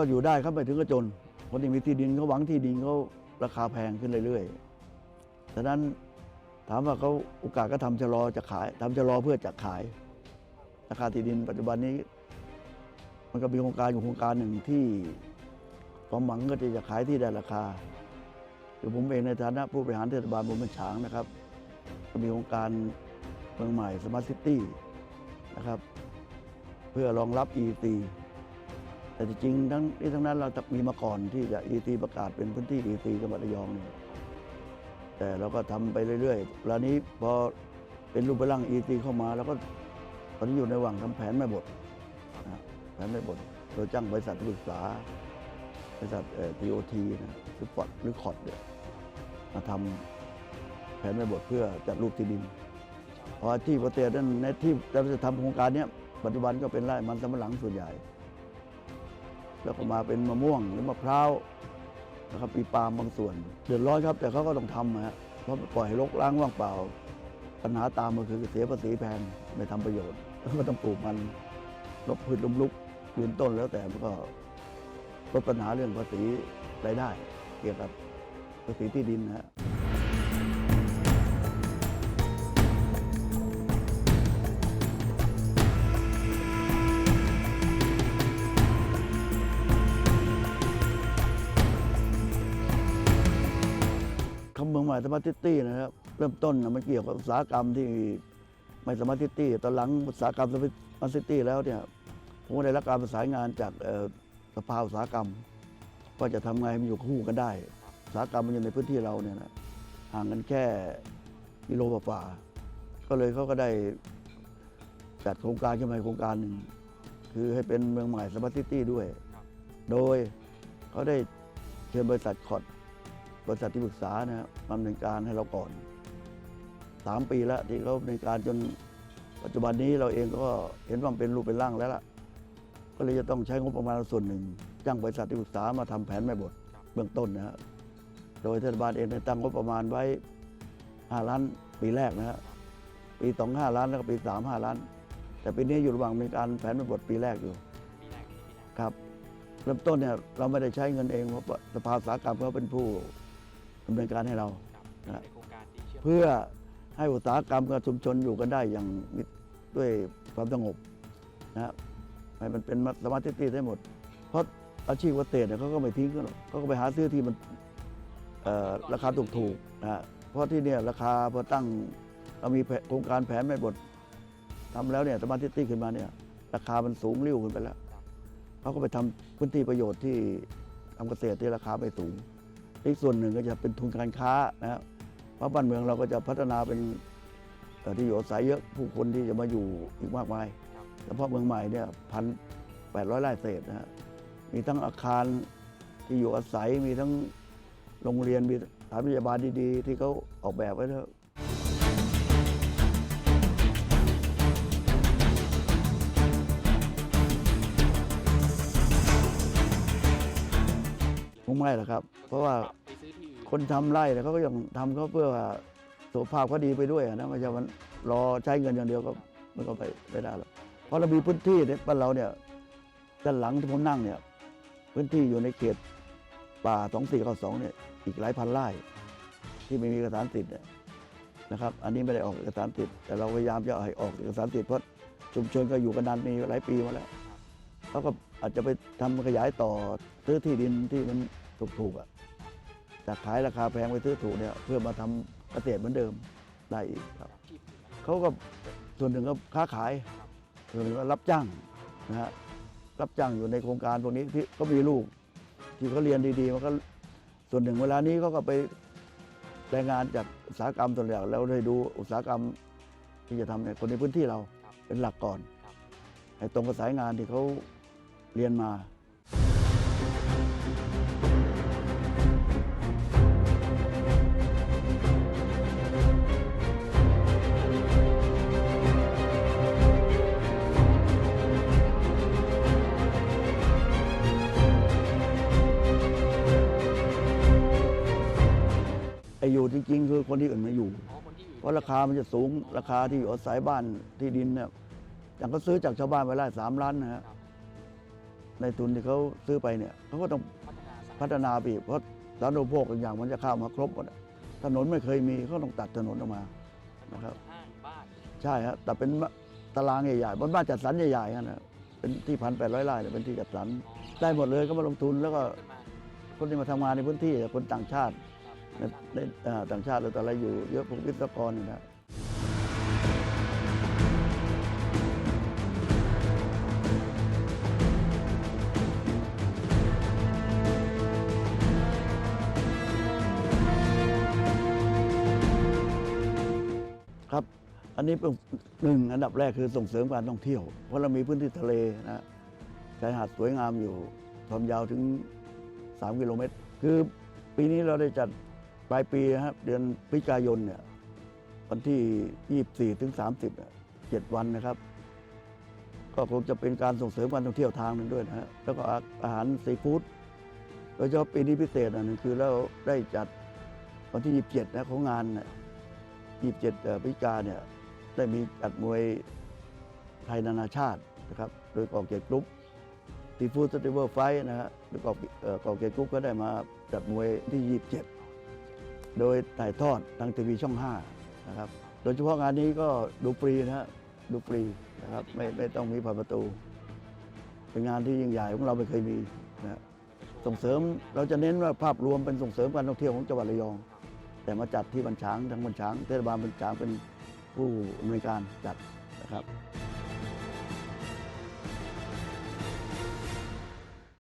ก็อยู่ได้ครับไปถึงก็จนคนที่มีที่ดินเขาหวังที่ดินเขาราคาแพงขึ้นเรื่อยๆฉะนั้นถามว่าเขาโอกาสก็ทำชะลอจะขายทำชะลอเพื่อจะขาย ราคาที่ดินปัจจุบันนี้ มันก็มีโครงการอยู่โครงการหนึ่งที่ความหวังก็จะจะขายที่ได้ราคาคือผมเองในฐานะผู้บริหารเทศบาลบนบัญฉางนะครับ ก็มีโครงการเมืองใหม่สมาร์ทซิตี้นะครับ เพื่อรองรับ ET แต่จริงทั้งนี้ทั้งนั้นเราจะมีมาก่อนที่จะ ET ประกาศเป็นพื้นที่ ET จังหวัดระยองเนี่ยแต่เราก็ทำไปเรื่อยๆเวลานี้พอเป็นรูปร่าง ET เข้ามาแล้วก็ตอนนี้อยู่ในหว่างทำแผนแม่บทนะแผนแม่บทโดยจ้างบริษัทปรึกษาบริษัทเอ่อ TOT นะหรือฟอดหรือคอดเนี่ยมาทำแผนแม่บทเพื่อจัดรูปที่ดินพราะที่ประเทศนั้นในที่เราจะทำโครงการเนี้ยปัจจุบันก็เป็นไร่มันสำปะหลังส่วนใหญ่ แล้วก็มาเป็นมะม่วงหรือมะพร้าวนะครับปีปาล์มบางส่วน เดือดร้อนครับ แต่เขาก็ต้องทำนะฮะเพราะปล่อยให้รกร้างว่างเปล่า ปัญหาตามมาคือเสียภาษีแพงไม่ทำประโยชน์แล้วก็ต้องปลูกมันลบพืชล้มลุกยืนต้นแล้วแต่มันก็ลดปัญหาเรื่องภาษีรายได้ เกี่ยวกับภาษีที่ดินนะฮะ หม่สมาร์ทซิตี้นะครับเริ่มต้นมันเกี่ยวกับอุตสาหกรรมที่ไม่สมาร์ทซิตี้ตอนหลังอุตสาหกรรมสมาร์ทซิตี้แล้วเนี่ยผมได้รับการประสานงานจากสภาอุตสาหกรรมว่าจะทำไงให้มันอยู่คู่กันได้อุตสาหกรรมมันอยู่ในพื้นที่เราเนี่ยนะห่างกันแค่กิโลฝ่าก็เลยเขาก็ได้จัดโครงการขึ้นมาโครงการหนึ่งคือให้เป็นเมืองใหม่สมาร์ทซิตี้ด้วย โดยเขาได้เชิญบริษัทคอร์ด บริษัทที่ปรึกษานะครับดำเนินการให้เราก่อนสามปีแล้วที่เขาดำเนินการจนปัจจุบันนี้เราเองก็เห็นว่ามเป็นรูปเป็นร่างแล้วล่ะ ก็เลยจะต้องใช้งบประมาณส่วนหนึ่ง จ้างบริษัทที่ปรึกษามาทำแผนแม่บทเบื้องต้นนะครับโดยเทศบาลเองได้ตั้งงบประมาณไว้ 5 ล้านปีแรกนะฮะปีสองห้าล้านแล้วก็ปีสามห้าล้าน แต่ปีนี้อยู่ระหว่างมีการแผนแม่บทปีแรกอยู่ครับเริ่มต้นเนี่ยเราไม่ได้ใช้เงินเองเพราะสภาสาหกรรมเขาเป็นผู้ำเนินการให้เรา ครับนะเป็นโครงการที่เชื่อมเพื่อให้อุตสาหกรรมกับชุมชนอยู่กันได้อย่างมีด้วยความสงบนะครับให้มันเป็นสมาธิได้หมด เพราะอาชีพเกษตรเนี่ยเขาก็ไม่ทิ้งกันหรอกเขาก็ไปหาซื้อที่มันเอ่อราคาถูกๆนะฮะเพราะที่เนี่ยราคาพอตั้งเรามีแผนโครงการแผนแม่บททำแล้วเนี่ยสมาธิขึ้นมาเนี่ย ราคามันสูงริ้วขึ้นไปแล้วเขาก็ไปทำพื้นที่ประโยชน์ที่ทำเกษตรที่ราคาไม่สูง อีกส่วนหนึ่งก็จะเป็นทุนการค้านะครับเพราะบ้านเมืองเราก็จะพัฒนาเป็นที่อยู่อาศัยเยอะผู้คนที่จะมาอยู่อีกมากมายเฉพาะเมืองใหม่เนี่ยพันแปดร้อยไร่เศษนะฮะมีทั้งอาคารที่อยู่อาศัยมีทั้งโรงเรียนมีสถานพยาบาลดีๆ ที่เขาออกแบบไว้ ไม่หรอกครับ เพราะว่าไปซื้อที่อื่นคนทำไร่เนี่ยเขาก็ยังทำเขาเพื่อว่าสุขภาพเขาดีไปด้วยอะนะไม่ใช่มันรอใช้เงินอย่างเดียวก็มันก็ไปไม่ได้หรอกเพราะเรามีพื้นที่เนี่ยบ้านเราเนี่ยด้านหลังที่ผมนั่งเนี่ย พื้นที่อยู่ในเขตป่าสองสี่เก้าสองเนี่ยอีกหลายพันไร่ที่ไม่มีเอกสารสิทธิ์เนี่ยนะครับ อันนี้ไม่ได้ออกเอกสารสิทธิ์แต่เราพยายามจะให้ออกเอกสารสิทธิ์เพราะชุมชนก็อยู่กันนานมีหลายปีมาแล้วเขาก็อาจจะไปทำขยายต่อซื้อที่ดินที่มัน ถูกๆอะจากขายราคาแพงไปซื้อถูกเนี่ยเพื่อมาทำเกษตรเหมือนเดิมได้อีกครับที่อื่นนะครับเขาก็ส่วนหนึ่งก็ค้าขาย ส่วนหนึ่งก็รับจ้างนะฮะรับจ้างอยู่ในโครงการพวกนี้ที่ก็มีลูก ที่เขาเรียนดีๆมันก็ส่วนหนึ่งเวลานี้เขาก็ไปแรงงานจากอุตสาหกรรมส่วนใหญ่แล้วได้ดูอุตสาหกรรมที่จะทำเนี่ยคนในพื้นที่เราครับเป็นหลักก่อนครับให้ตรงกับสายงานที่เขาเรียนมา ไออยู่จริงๆคือคนที่อื่นมาอยู่ อ๋อคนที่อื่นเพราะราคามันจะสูงราคาที่อยู่อาศัยบ้านที่ดินเนี่ยอย่างก็ซื้อจากชาวบ้านไปไล่สามล้านนะฮะครับในทุนที่เขาซื้อไปเนี่ยเขาก็ต้องพัฒนาสายพัฒนาไปอีกเพราะสาธารณูปโภคอย่างมันจะเข้ามาครบหมดอะถนนไม่เคยมีเขาต้องตัดถนนออกมา นะครับ ห้างบ้านใช่ครับแต่เป็นตารางใหญ่ๆบนบ้านจัดสรรใหญ่ๆนั่นนะเป็นที่พันแปดร้อยไร่เนี่ยเป็นที่จัดสรรได้หมดเลยก็มาลงทุนแล้วก็ขึ้นมาคนที่มาทำงานในพื้นที่คนต่างชาติ ในในต่างชาติแล้วแต่อะอยู่เยอะพวกวิศวกรนี่นะครับ อันนี้เป็นหนึ่งอันดับแรกคือส่งเสริมการท่องเที่ยว เพราะเรามีพื้นที่ทะเลนะชายหาดสวยงามอยู่ความยาวถึง 3 กิโลเมตร คือปีนี้เราได้จัด ปลายปีนะครับเดือนพฤศจิกายนเนี่ยวันที่ 24 ถึง 30เนี่ยเจ็ดวันนะครับ ก็คงจะเป็นการส่งเสริมการท่องเที่ยวทางหนึงด้วยนะฮะแล้วก็อาหารซีฟู้ดโดยเฉพาะปีนี้พิเศษอันหนึงคือเราได้จัดวันที่ 27 นะของงานน่ะ27พฤศจิกาเนี่ยได้มีจัดมวยไทยนานาชาตินะครับโดยกองเกียรติกรุ๊ปทีฟูดสติเวอร์ไฟนะฮะหรือกองเกองเกียรติกรุ๊ปก็ได้มาจัดมวยที่ 27 โดยถ่ายทอดทางทีวีช่อง 5 นะครับ โดยเฉพาะงานนี้ก็ดูฟรีนะฮะดูฟรีนะครับไม่ไม่ต้องมีผ่านประตู เป็นงานที่ยิ่งใหญ่ของเราไม่เคยมีนะฮะส่งเสริมเราจะเน้นว่าภาพรวมเป็นส่งเสริมการท่องเที่ยวของจังหวัดระยอง แต่มาจัดที่บันช้างทางบันช้างเทศบาลบันช้างเป็นผู้อำนวยการจัดนะครับ